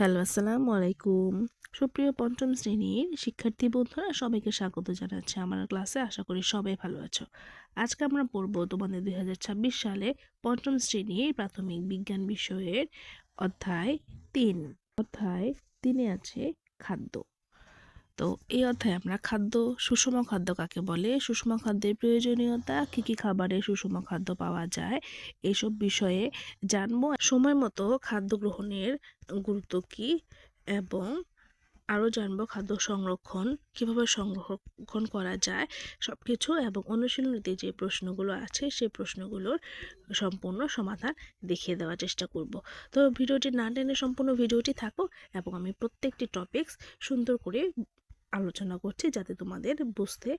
Hello, আসসালামু আলাইকুম। সুপ্রিয় পঞ্চম শ্রেণির শিক্ষার্থী বন্ধুরা, সবাইকে স্বাগত জানাচ্ছি আমার ক্লাসে। আশা করি সবাই ভালো আছো। আজকে আমরা পড়ব তোমাদের দুই হাজার ছাব্বিশ সালে পঞ্চম শ্রেণির প্রাথমিক বিজ্ঞান বিষয়ের অধ্যায় তিন। অধ্যায় তিনে আছে খাদ্য। তো এই অধ্যায়ে আমরা খাদ্য, সুষম খাদ্য কাকে বলে? সুষম খাদ্যের প্রয়োজনীয়তা, কী কী খাবারে সুষম খাদ্য পাওয়া যায়? এসব বিষয়ে জানব। সময় মতো খাদ্য গ্রহণের গুরুত্ব কী? এবং আরও জানব খাদ্য সংরক্ষণ, কীভাবে সংরক্ষণ করা যায় সব কিছু এবং অনুশীলনীতে যে প্রশ্নগুলো আছে সেই প্রশ্নগুলোর সম্পূর্ণ সমাধান দেখিয়ে দেওয়ার চেষ্টা করব। তো ভিডিওটি না টেনে সম্পূর্ণ ভিডিওটি থাকো এবং আমি প্রত্যেকটি টপিকস সুন্দর করে আলোচনা করছি যাতে তোমাদের বুঝতে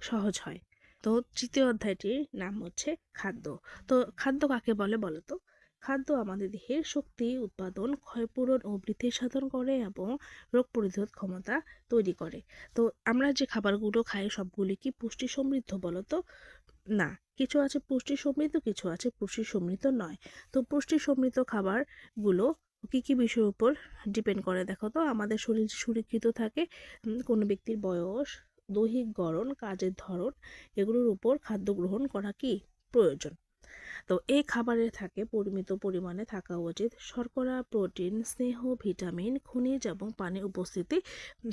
সহজ হয়। তো তৃতীয় অধ্যায়টির নাম হচ্ছে খাদ্য। তো খাদ্য কাকে বলে বলো তো? খাদ্য আমাদের দেহের শক্তি, উৎপাদন, ক্ষয়পূরণ ও বৃদ্ধি সাধন করে এবং রোগ প্রতিরোধ ক্ষমতা তৈরি করে। তো আমরা যে খাবারগুলো খাই সবগুলি কি পুষ্টি সমৃদ্ধ বলো তো? না, কিছু আছে পুষ্টি সমৃদ্ধ, কিছু আছে পুষ্টি সমৃদ্ধ নয়। তো পুষ্টি সমৃদ্ধ খাবারগুলো কি কি বিষয়ের উপর ডিপেন্ড করে? দেখো তো, আমাদের শরীর সুরক্ষিত থাকে কোনো ব্যক্তির বয়স, দৈহিক গড়ন, কাজের ধরন, এগুলোর উপর খাদ্য গ্রহণ করা কি প্রয়োজন? তো এই খাবারে থাকে পরিমিত পরিমাণে থাকা উচিত। শর্করা, প্রোটিন, স্নেহ, ভিটামিন, খনিজ এবং পানির উপস্থিতি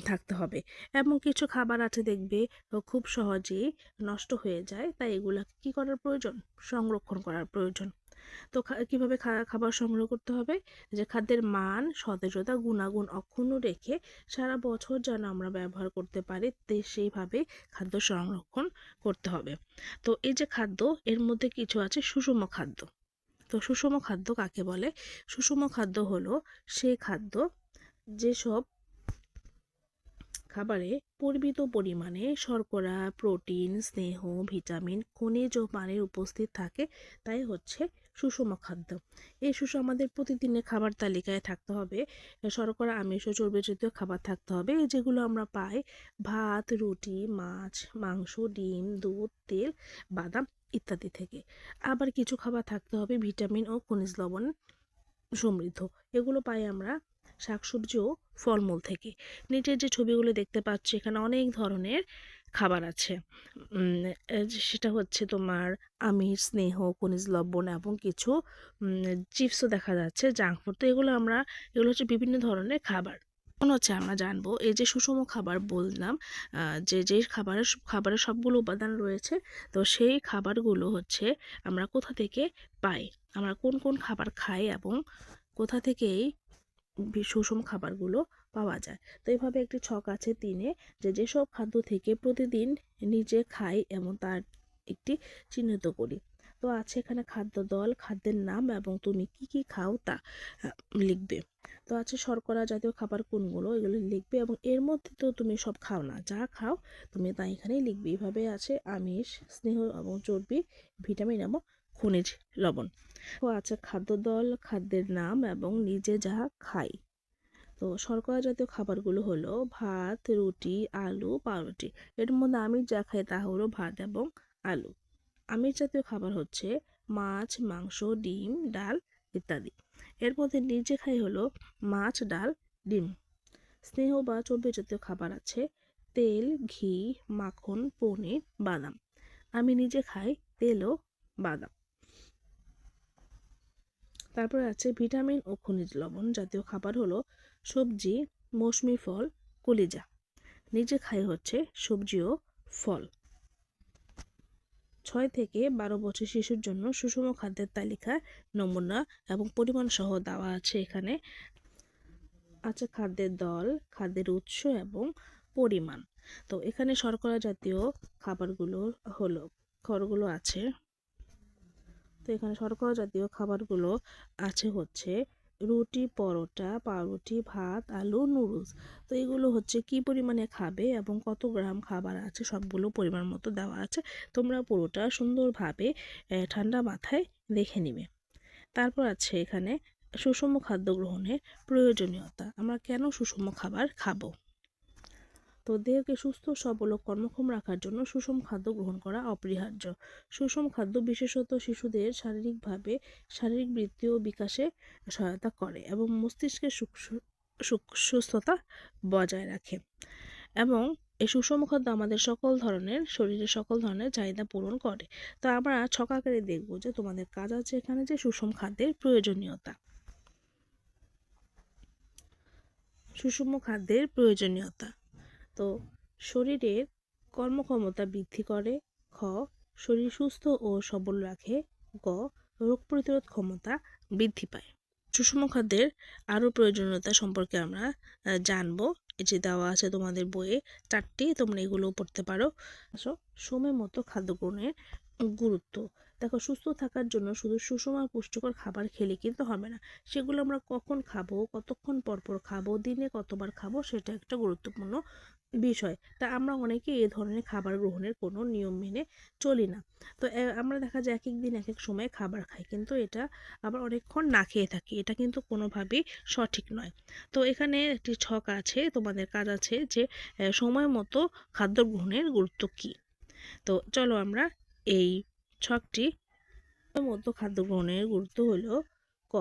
থাকতে হবে। এবং কিছু খাবার আছে দেখবে খুব সহজেই নষ্ট হয়ে যায়, তাই এগুলা কি করার প্রয়োজন? সংরক্ষণ করার প্রয়োজন। তো কীভাবে খাবার সংগ্রহ করতে হবে? যে খাদ্যের মান, সতেজতা, গুণাগুণ অক্ষুণ্ণ রেখে সারা বছর যেন আমরা ব্যবহার করতে পারি, তে, সেইভাবে খাদ্য সংরক্ষণ করতে হবে। তো এই যে খাদ্য, এর মধ্যে কিছু আছে সুষম খাদ্য। তো সুষম খাদ্য কাকে বলে? সুষম খাদ্য হলো সেই খাদ্য যেসব খাবারে পরিমিত পরিমাণে শর্করা, প্রোটিন, স্নেহ, ভিটামিন, খনিজ ও পানির উপস্থিত থাকে। তাই হচ্ছে সুষম খাদ্য। এই সুষম আমাদের প্রতিদিনের খাবার তালিকায় থাকতে হবে। শর্করা, আমিষ ও চর্বি জাতীয় খাবার থাকতে হবে। যেগুলো আমরা পাই, ভাত, রুটি, মাছ, মাংস, ডিম, দুধ, তেল, বাদাম ইত্যাদি থেকে। আবার কিছু খাবার থাকতে হবে, ভিটামিন ও খনিজ লবণ সমৃদ্ধ। এগুলো পাই আমরা শাকসবজি ও ফলমূল থেকে। নিচের যে ছবিগুলো দেখতে পাচ্ছি, এখানে অনেক ধরনের খাবার আছে। সেটা হচ্ছে তোমার আমিষ স্নেহ, খনিজ লবণ এবং কিছু চিপসও দেখা যাচ্ছে, জাঙ্ক ফুড। তো এগুলো আমরা, এগুলো হচ্ছে বিভিন্ন ধরনের খাবার। এখন হচ্ছে আমরা জানব, এই যে সুষম খাবার বললাম যে যে খাবারের খাবারের সবগুলো উপাদান রয়েছে, তো সেই খাবারগুলো হচ্ছে আমরা কোথা থেকে পাই? আমরা কোন কোন খাবার খাই এবং কোথা থেকেই সুষম খাবারগুলো পাওয়া যায়। তো এইভাবে একটি ছক আছে তিনে, যে যেসব খাদ্য থেকে প্রতিদিন নিজে খাই এবং তার একটি চিহ্নিত করি। তো আছে এখানে খাদ্য দল, খাদ্যের নাম এবং তুমি কি কি খাও তা লিখবে। তো আছে শর্করা জাতীয় খাবার কোনগুলো, এগুলো লিখবে এবং এর মধ্যে তো তুমি সব খাও না, যা খাও তুমি তা এখানেই লিখবে। এভাবে আছে আমিষ, স্নেহ এবং চর্বি, ভিটামিন এবং খনিজ লবণ। তো আছে খাদ্য দল, খাদ্যের নাম এবং নিজে যা খাই। তো শর্করা জাতীয় খাবারগুলো হলো ভাত, রুটি, আলু, পাউরুটি। এর মধ্যে আমি যা খাই তা হলো ভাত এবং আলু। আমিষ জাতীয় খাবার হচ্ছে মাছ, মাংস, ডিম, ডাল ইত্যাদি। এর মধ্যে নিজে খাই হলো মাছ, ডাল, ডিম। স্নেহ বা চর্বি জাতীয় খাবার আছে তেল, ঘি, মাখন, পনির, বাদাম। আমি নিজে খাই তেল ও বাদাম। তারপরে আছে ভিটামিন ও খনিজ লবণ জাতীয় খাবার হলো সবজি, মৌসুমি ফল, কলিজা। নিজে খাই হচ্ছে সবজি ও ফল। ছয় থেকে বারো বছর শিশুর জন্য সুষম খাদ্যের তালিকা, নমুনা এবং পরিমাণ সহ দেওয়া আছে এখানে। আছে খাদ্যের দল, খাদ্যের উৎস এবং পরিমাণ। তো এখানে শর্করা জাতীয় খাবারগুলো হলো, খড়গুলো আছে। তো এখানে শর্করা জাতীয় খাবারগুলো আছে হচ্ছে রুটি, পরোটা, পাউরুটি, ভাত, আলু, নুডলস। তো এগুলো হচ্ছে কি পরিমাণে খাবে এবং কত গ্রাম খাবার আছে সবগুলো পরিমাণ মতো দেওয়া আছে, তোমরা পুরোটা সুন্দরভাবে ঠান্ডা মাথায় দেখে নিবে। তারপর আছে এখানে সুষম খাদ্য গ্রহণের প্রয়োজনীয়তা। আমরা কেন সুষম খাবার খাব? তো দেহকে সুস্থ সবল ও কর্মক্ষম রাখার জন্য সুষম খাদ্য গ্রহণ করা অপরিহার্য। সুষম খাদ্য বিশেষত শিশুদের শারীরিকভাবে শারীরিক বৃদ্ধি ও বিকাশে সহায়তা করে এবং মস্তিষ্কের সুস্থতা বজায় রাখে। এবং এই সুষম খাদ্য আমাদের সকল ধরনের, শরীরের সকল ধরনের চাহিদা পূরণ করে। তো আমরা ছকাকারে দেখব যে তোমাদের কাজ আছে এখানে যে সুষম খাদ্যের প্রয়োজনীয়তা। সুষম খাদ্যের প্রয়োজনীয়তা। তো শরীরের কর্মক্ষমতা বৃদ্ধি করে। খ, শরীর সুস্থ ও সবল রাখে। গ, রোগ প্রতিরোধ ক্ষমতা বৃদ্ধি পায়। সুষম খাদ্যের আরও প্রয়োজনীয়তা সম্পর্কে আমরা জানব। যে দেওয়া আছে তোমাদের বইয়ে, চারটি, তোমরা এগুলো পড়তে পারো। আসো, সময় মতো খাদ্য গ্রহণের গুরুত্ব। দেখো, সুস্থ থাকার জন্য শুধু সুষম আর পুষ্টিকর খাবার খেলে কিন্তু হবে না। সেগুলো আমরা কখন খাব, কতক্ষণ পর পর খাব, দিনে কতবার খাব, সেটা একটা গুরুত্বপূর্ণ বিষয়। তা আমরা অনেকে এ ধরনের খাবার গ্রহণের কোনো নিয়ম মেনে চলি না। তো আমরা দেখা যায় এক এক দিন এক এক সময় খাবার খাই, কিন্তু এটা আবার অনেকক্ষণ না খেয়ে থাকি। এটা কিন্তু কোনোভাবেই সঠিক নয়। তো এখানে একটি ছক আছে, তোমাদের কাজ আছে যে সময় মতো খাদ্য গ্রহণের গুরুত্ব কী? তো চলো আমরা এই ছকটি মতো খাদ্য গ্রহণের গুরুত্ব হলো ক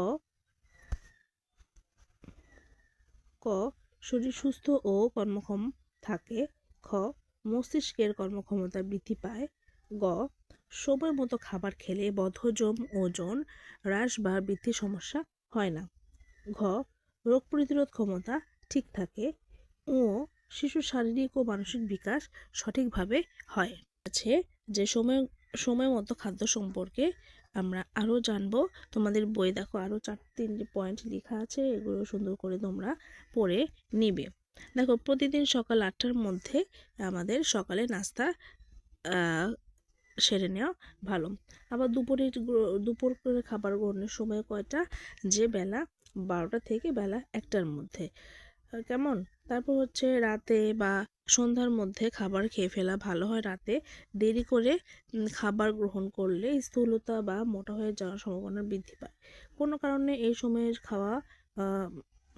ক, শরীর সুস্থ ও কর্মক্ষম থাকে। খ, মস্তিষ্কের কর্মক্ষমতা বৃদ্ধি পায়। গ, সময় মতো খাবার খেলে বদহজম ওজন হ্রাস বা বৃদ্ধির সমস্যা হয় না। ঘ, রোগ প্রতিরোধ ক্ষমতা ঠিক থাকে ও শিশুর শারীরিক ও মানসিক বিকাশ সঠিকভাবে হয়। আছে যে সময় সময় মতো খাদ্য সম্পর্কে আমরা আরও জানব। তোমাদের বই দেখো আরও চার তিনটি পয়েন্ট লেখা আছে, এগুলো সুন্দর করে তোমরা পড়ে নিবে। দেখো, প্রতিদিন সকাল আটটার মধ্যে আমাদের সকালে নাস্তা সেরে নেওয়া ভালো। আবার দুপুরের দুপুর করে খাবার গ্রহণের সময় কয়টা? যে বেলা বারোটা থেকে বেলা একটার মধ্যে। কেমন? তারপর হচ্ছে রাতে বা সন্ধ্যার মধ্যে খাবার খেয়ে ফেলা ভালো হয় রাতে। দেরি করে খাবার গ্রহণ করলে স্থূলতা বা মোটা হয়ে যাওয়ার সম্ভাবনা বৃদ্ধি পায়। কোনো কারণে এই সময়ের খাওয়া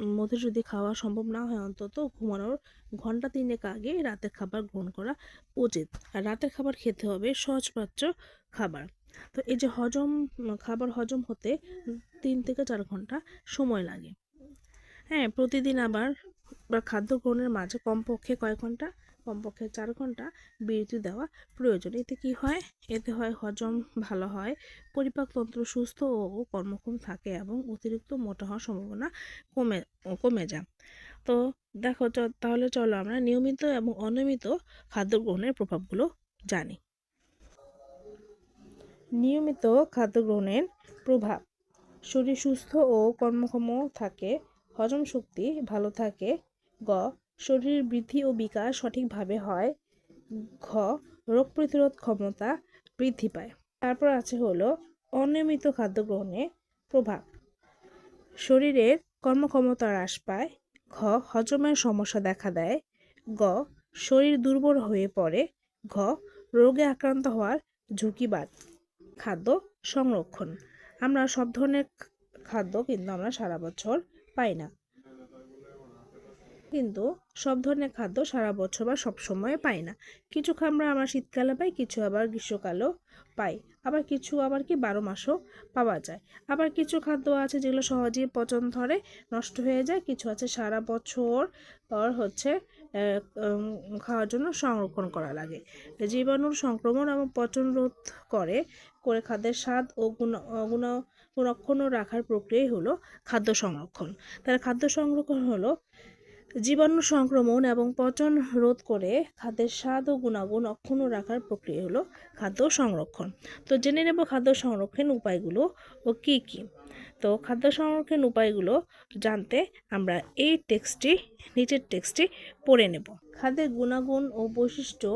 মধ্যে যদি খাওয়া সম্ভব না হয় অন্তত ঘুমানোর ঘণ্টা তিনেক আগে রাতের খাবার গ্রহণ করা উচিত। আর রাতের খাবার খেতে হবে সহজপাচ্য খাবার। তো এই যে হজম, খাবার হজম হতে তিন থেকে চার ঘণ্টা সময় লাগে। হ্যাঁ প্রতিদিন আবার বা খাদ্য গ্রহণের মাঝে কমপক্ষে কয় ঘণ্টা, কমপক্ষে চার ঘণ্টা বিরতি দেওয়া প্রয়োজন। এতে কি হয়? এতে হয় হজম ভালো হয় পরিপাকতন্ত্র সুস্থ ও কর্মক্ষম থাকে এবং অতিরিক্ত মোটা হওয়ার সম্ভাবনা কমে কমে যায়। তো দেখো তাহলে চলো আমরা নিয়মিত এবং অনিয়মিত খাদ্য গ্রহণের প্রভাবগুলো জানি। নিয়মিত খাদ্য গ্রহণের প্রভাব। শরীর সুস্থ ও কর্মক্ষম থাকে হজম শক্তি ভালো থাকে। গ, শরীরের বৃদ্ধি ও বিকাশ সঠিকভাবে হয়। ঘ, রোগ প্রতিরোধ ক্ষমতা বৃদ্ধি পায়। তারপর আছে হলো অনিয়মিত খাদ্য গ্রহণের প্রভাব। শরীরের কর্মক্ষমতা হ্রাস পায়। ঘ, হজমের সমস্যা দেখা দেয়। গ, শরীর দুর্বল হয়ে পড়ে। ঘ, রোগে আক্রান্ত হওয়ার ঝুঁকি বাড়ে। খাদ্য সংরক্ষণ। আমরা সব ধরনের খাদ্য কিন্তু আমরা সারা বছর পাই না। কিন্তু সব ধরনের খাদ্য সারা বছর বা সব সময় পাই না। কিছু আমরা আমরা শীতকালে পাই কিছু আবার গ্রীষ্মকালেও পাই আবার কিছু আবার কি বারো মাসও পাওয়া যায়। আবার কিছু খাদ্য আছে যেগুলো সহজেই পচন ধরে, নষ্ট হয়ে যায়। কিছু আছে সারা বছর হচ্ছে খাওয়ার জন্য সংরক্ষণ করা লাগে। জীবাণুর সংক্রমণ এবং পচন রোধ করে করে খাদ্যের স্বাদ ও গুণ গুণ সংরক্ষণ রাখার প্রক্রিয়াই হলো খাদ্য সংরক্ষণ। তাহলে খাদ্য সংরক্ষণ হলো জীবাণু সংক্রমণ এবং পচন রোধ করে খাদ্যের স্বাদ ও গুণাগুণ অক্ষুণ্ণ রাখার প্রক্রিয়া হলো খাদ্য সংরক্ষণ। তো জেনে নেব খাদ্য সংরক্ষণ উপায়গুলো ও কী কী। তো খাদ্য সংরক্ষণ উপায়গুলো জানতে আমরা এই টেক্সটটি, নিচের টেক্সটটি পড়ে নেব। খাদ্যের গুণাগুণ ও বৈশিষ্ট্য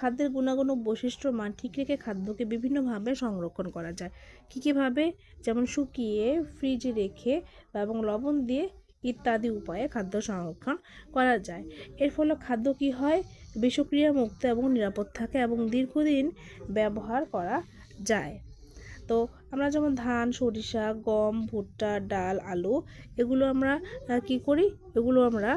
খাদ্যের গুণাগুণ বৈশিষ্ট্য মান ঠিক রেখে খাদ্যকে বিভিন্নভাবে সংরক্ষণ করা যায়। কী কীভাবে যেমন শুকিয়ে ফ্রিজে রেখে এবং লবণ দিয়ে ইত্যাদি উপায়ে খাদ্য সংরক্ষণ করা যায়। এর ফলে খাদ্য কী হয়? বিষক্রিয়া মুক্ত এবং নিরাপদ থাকে এবং দীর্ঘদিন ব্যবহার করা যায়। তো আমরা যেমন ধান, সরিষা, গম, ভুট্টা, ডাল, আলু, এগুলো আমরা কী করি? এগুলো আমরা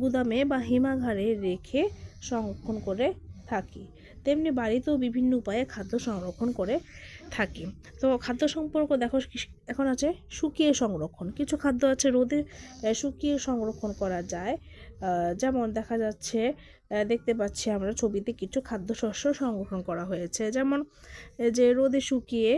গুদামে বা হিমাগারে রেখে সংরক্ষণ করে থাকি। তেমনি বাড়িতেও বিভিন্ন উপায়ে খাদ্য সংরক্ষণ করে থাকি। তো খাদ্য সম্পর্ক দেখো এখন আছে শুকিয়ে সংরক্ষণ। কিছু খাদ্য আছে রোদে শুকিয়ে সংরক্ষণ করা যায়। যেমন দেখা যাচ্ছে দেখতে পাচ্ছি আমরা ছবিতে কিছু খাদ্যশস্য সংরক্ষণ করা হয়েছে। যেমন যে রোদে শুকিয়ে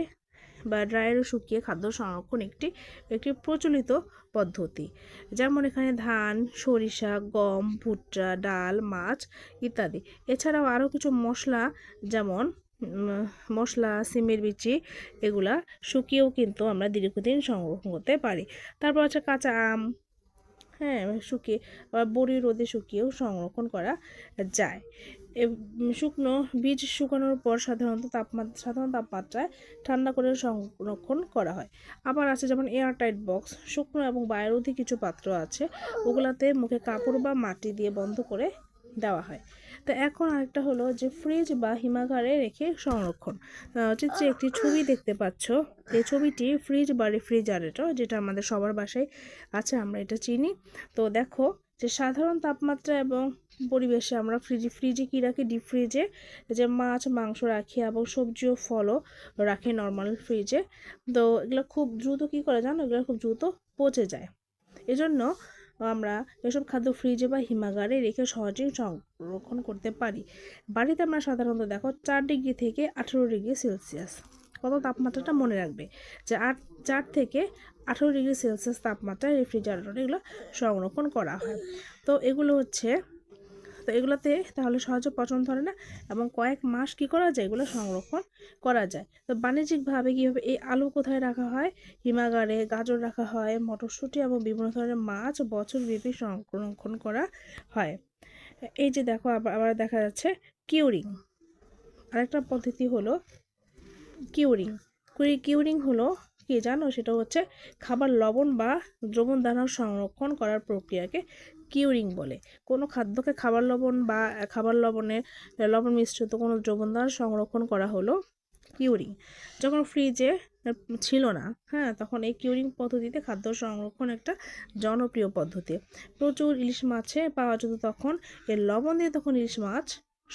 বা ড্রায়ারে শুকিয়ে খাদ্য সংরক্ষণ একটি একটি প্রচলিত পদ্ধতি। যেমন এখানে ধান, সরিষা, গম, ভুট্টা, ডাল, মাছ ইত্যাদি। এছাড়াও আরও কিছু মশলা যেমন মশলা, সিমের বিচি এগুলা শুকিয়েও কিন্তু আমরা দীর্ঘদিন সংরক্ষণ করতে পারি। তারপর আছে কাঁচা আম হ্যাঁ শুকিয়ে বা বড়ি রোদে শুকিয়েও সংরক্ষণ করা যায়। শুকনো বীজ শুকানোর পর সাধারণত তাপমাত্রা সাধারণ তাপমাত্রায় ঠান্ডা করে সংরক্ষণ করা হয়। আবার আছে যেমন এয়ারটাইট বক্স, শুকনো এবং বায়ুরোধী কিছু পাত্র আছে, ওগুলাতে মুখে কাপড় বা মাটি দিয়ে বন্ধ করে দেওয়া হয়। তো এখন আরেকটা হলো যে ফ্রিজ বা হিমাগারে রেখে সংরক্ষণ। চিত্রে একটি ছবি দেখতে পাচ্ছ। এই ছবিটি ফ্রিজ বা রেফ্রিজারেটর, যেটা আমাদের সবার বাসায় আছে, আমরা এটা চিনি। তো দেখো যে সাধারণ তাপমাত্রা এবং পরিবেশে আমরা ফ্রিজে ফ্রিজে কী রাখি? ডিপ ফ্রিজে যে মাছ, মাংস রাখি এবং সবজি ও ফলও রাখি নর্মাল ফ্রিজে তো এগুলো খুব দ্রুত কী করে জানো? এগুলো খুব দ্রুত পচে যায়। এজন্য আমরা এসব খাদ্য ফ্রিজে বা হিমাগারে রেখে সহজেই সংরক্ষণ করতে পারি। বাড়িতে আমরা সাধারণত দেখো চার ডিগ্রি থেকে আঠেরো ডিগ্রি সেলসিয়াস কত তাপমাত্রাটা মনে রাখবে? যে আট, চার থেকে আঠেরো ডিগ্রি সেলসিয়াস তাপমাত্রায় রেফ্রিজারেটরে এগুলো সংরক্ষণ করা হয়। তো এগুলো হচ্ছে তো এগুলোতে তাহলে সহজে পচন ধরে না এবং কয়েক মাস কি করা যায়? এগুলো সংরক্ষণ করা যায়। তো বাণিজ্যিকভাবে কীভাবে এই আলু কোথায় রাখা হয়? হিমাগারে গাজর রাখা হয়, মটরশুঁটি এবং বিভিন্ন ধরনের মাছ বছর ব্যাপী সংরক্ষণ করা হয়। এই যে দেখো, আবার দেখা যাচ্ছে কিউরিং। আরেকটা পদ্ধতি হলো কিউরিং। কিউরিং হলো কি জানো? সেটা হচ্ছে খাবার লবণ বা দ্রবণ দ্বারা সংরক্ষণ করার প্রক্রিয়াকে কিউরিং বলে। কোনো খাদ্যকে খাবার লবণ বা খাবার লবণে, লবণ মিশ্রিত কোনো দ্রবণ দ্বারা সংরক্ষণ করা হলো কিউরিং। যখন ফ্রিজে ছিল না হ্যাঁ তখন এই কিউরিং পদ্ধতিতে খাদ্য সংরক্ষণ একটা জনপ্রিয় পদ্ধতি। প্রচুর ইলিশ মাছে পাওয়া যেত তখন। এর লবণ দিয়ে তখন ইলিশ মাছ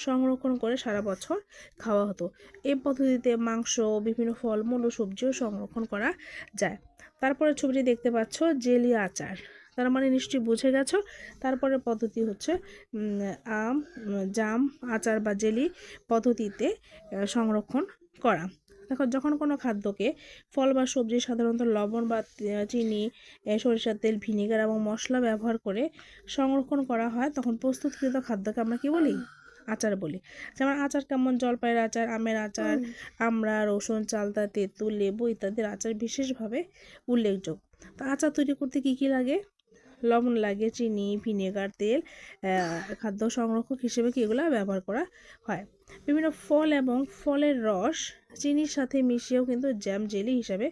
সংরক্ষণ করে সারা বছর খাওয়া হতো। এই পদ্ধতিতে মাংস, বিভিন্ন ফলমূল ও সবজিও সংরক্ষণ করা যায়। তারপরে ছবিটি দেখতে পাচ্ছ, জেলি আচার। তার মানে নিশ্চয়ই বুঝে গেছো? তারপরে পদ্ধতি হচ্ছে আম, জাম, আচার বা জেলি পদ্ধতিতে সংরক্ষণ করা। দেখো, যখন কোনো খাদ্যকে ফল বা সবজি, সাধারণত লবণ বা চিনি সরিষার তেল, ভিনেগার এবং মশলা ব্যবহার করে সংরক্ষণ করা হয়, তখন প্রস্তুতকৃত খাদ্যকে আমরা কি বলি? আচার বলি। যেমন আচার কেমন? জলপাইয়ের আচার আমের আচার আমড়া রসুন চালতা তেঁতুল লেবু ইত্যাদির আচার বিশেষভাবে উল্লেখযোগ্য। তো আচার তৈরি করতে কি কি লাগে? লবণ লাগে চিনি ভিনেগার তেল খাদ্য সংরক্ষক হিসেবে কি এগুলো ব্যবহার করা হয়? বিভিন্ন ফল এবং ফলের রস চিনির সাথে মিশিয়েও কিন্তু জ্যাম জেলি হিসাবে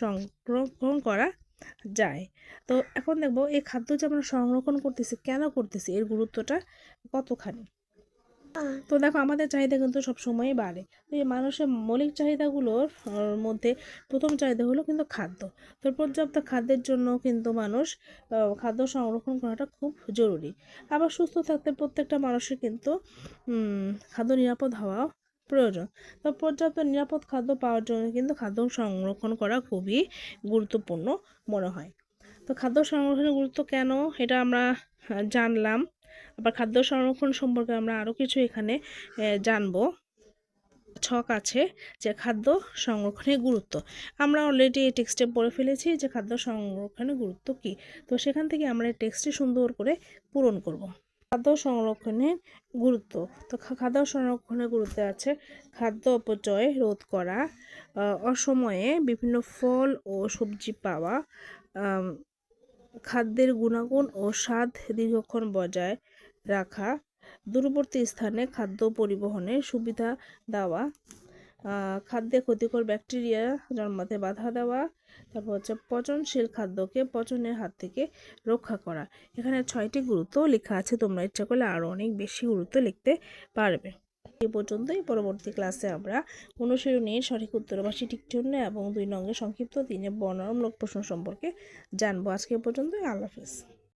সংরক্ষণ করা যায়। তো এখন দেখব এই খাদ্য যে আমরা সংরক্ষণ করতেছি কেন করতেছি? এর গুরুত্বটা কতখানি? তো দেখো আমাদের চাহিদা কিন্তু সব সবসময়ই বাড়ে। তো এই মানুষের মৌলিক চাহিদাগুলোর মধ্যে প্রথম চাহিদা হলো কিন্তু খাদ্য। তো পর্যাপ্ত খাদ্যের জন্য কিন্তু মানুষ খাদ্য সংরক্ষণ করাটা খুব জরুরি। আবার সুস্থ থাকতে প্রত্যেকটা মানুষের কিন্তু খাদ্য নিরাপদ হওয়া প্রয়োজন। তো পর্যাপ্ত নিরাপদ খাদ্য পাওয়ার জন্য কিন্তু খাদ্য সংরক্ষণ করা খুবই গুরুত্বপূর্ণ মনে হয়। তো খাদ্য সংরক্ষণের গুরুত্ব কেন? এটা আমরা জানলাম। আবার খাদ্য সংরক্ষণ সম্পর্কে আমরা আরও কিছু এখানে জানব। ছক আছে যে খাদ্য সংরক্ষণের গুরুত্ব। আমরা অলরেডি এই টেক্সটে পড়ে ফেলেছি যে খাদ্য সংরক্ষণের গুরুত্ব কী। তো সেখান থেকে আমরা এই টেক্সটটি সুন্দর করে পূরণ করব। খাদ্য সংরক্ষণের গুরুত্ব। তো খাদ্য সংরক্ষণের গুরুত্ব আছে খাদ্য অপচয় রোধ করা অসময়ে বিভিন্ন ফল ও সবজি পাওয়া খাদ্যের গুণাগুণ ও স্বাদ দীর্ঘক্ষণ বজায় রাখা। দূরবর্তী স্থানে খাদ্য পরিবহনের সুবিধা দেওয়া। খাদ্যে ক্ষতিকর ব্যাকটেরিয়া জন্মাতে বাধা দেওয়া। তারপর হচ্ছে পচনশীল খাদ্যকে পচনের হাত থেকে রক্ষা করা। এখানে ছয়টি গুরুত্ব লেখা আছে, তোমরা ইচ্ছা করলে আরও অনেক বেশি গুরুত্ব লিখতে পারবে। এ পর্যন্তই। পরবর্তী ক্লাসে আমরা অনুশীলনীর সঠিক উত্তর বা সঠিক জন্য এবং দুই নঙ্গের সংক্ষিপ্ত তিনে বর্ণনামূলক প্রশ্ন সম্পর্কে জানব। আজকে পর্যন্তই। আল্লাহ হাফিজ।